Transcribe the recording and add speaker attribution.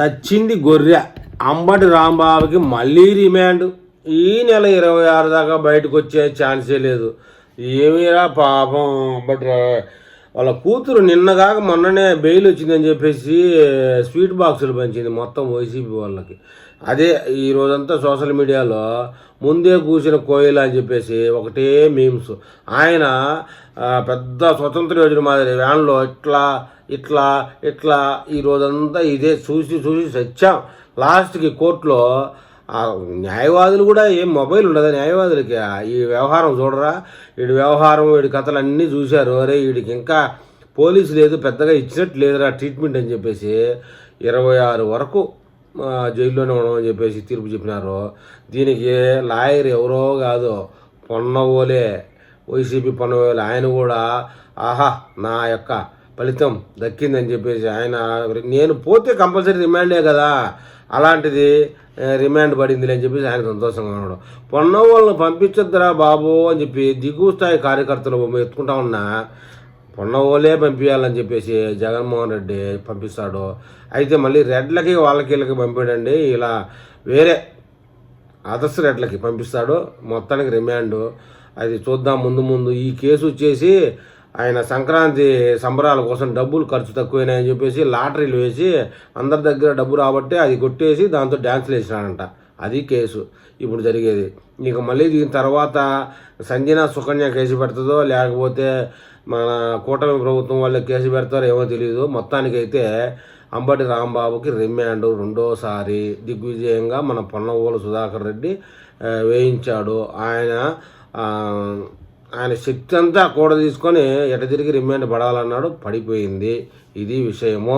Speaker 1: చచ్చింది గొర్రె. అంబటి రాంబాబుకి మళ్ళీ రిమాండ్. ఈ నెల ఇరవై ఆరు దాకా బయటకు వచ్చే ఛాన్సే లేదు. ఏమిరా పాపం అంబటి వాళ్ళ కూతురు నిన్నగాక మొన్ననే బెయిల్ వచ్చిందని చెప్పేసి స్వీట్ బాక్సులు పంచింది మొత్తం వైసీపీ వాళ్ళకి. అదే ఈ రోజంతా సోషల్ మీడియాలో ముందే కూసిన కోయిల అని చెప్పేసి ఒకటే మీమ్స్. ఆయన పెద్ద స్వతంత్ర యోజన మాదిరి వ్యాన్లో ఇట్లా ఇట్లా ఇట్లా ఈ రోజంతా ఇదే చూసి చూసి సచ్చాం లాస్ట్కి కోర్టులో న్యాయవాదులు కూడా ఏం మొబైల్ ఉండదు న్యాయవాదులకి. ఈ వ్యవహారం చూడరా? వీడి వ్యవహారం వీడి కథలు అన్నీ చూశారు. అరే వీడికి ఇంకా పోలీసు లేదు పెద్దగా ఇచ్చినట్టు లేదురా ట్రీట్మెంట్ అని చెప్పేసి ఇరవై ఆరు వరకు జైల్లోనే ఉండమని చెప్పేసి తీర్పు చెప్పినారు. దీనికి లాయర్ ఎవరో కాదు పొన్నవోలే వైసీపీ పొన్నవోలే ఆయన కూడా ఆహా నా యొక్క ఫలితం దక్కిందని చెప్పేసి ఆయన నేను పోతే కంపల్సరీ రిమాండే కదా. అలాంటిది రిమాండ్ పడింది అని చెప్పేసి ఆయన సంతోషంగా ఉన్నాడు. పొన్నవాళ్ళని పంపించొద్దురా బాబు అని చెప్పి దిగువ స్థాయి కార్యకర్తలు ఎత్తుకుంటా ఉన్నా పొన్నవోలే పంపించాలని చెప్పేసి జగన్మోహన్ రెడ్డి పంపిస్తాడు. అయితే మళ్ళీ రెడ్లకి వాళ్ళకి వీళ్ళకి పంపాడండి. ఇలా వేరే అదర్స్ రెడ్లకి పంపిస్తాడు. మొత్తానికి రిమాండ్. అది చూద్దాం ముందు ముందు ఈ కేసు వచ్చేసి ఆయన సంక్రాంతి సంబరాల కోసం డబ్బులు ఖర్చు తక్కువైనాయని చెప్పేసి లాటరీలు వేసి అందరి దగ్గర డబ్బు రాబట్టి అది కొట్టేసి దాంతో డ్యాన్సులు వేసినాడంట. అది కేసు. ఇప్పుడు జరిగేది. ఇక మళ్ళీ దీని తర్వాత సంజన సుకన్య కేసు పెడుతుందో లేకపోతే మన కూటమి ప్రభుత్వం వాళ్ళు కేసు పెడతారో ఏమో తెలియదు మొత్తానికైతే అంబటి రాంబాబుకి రిమాండ్ రెండోసారి దిగ్విజయంగా మన పొన్నవోలు సుధాకర్ రెడ్డి వేయించాడు. ఆయన ఆయన శక్తి అంతా కూడా తీసుకొని ఎట తిరిగి రిమాండ్ పడాలన్నాడు. పడిపోయింది. ఇది విషయము.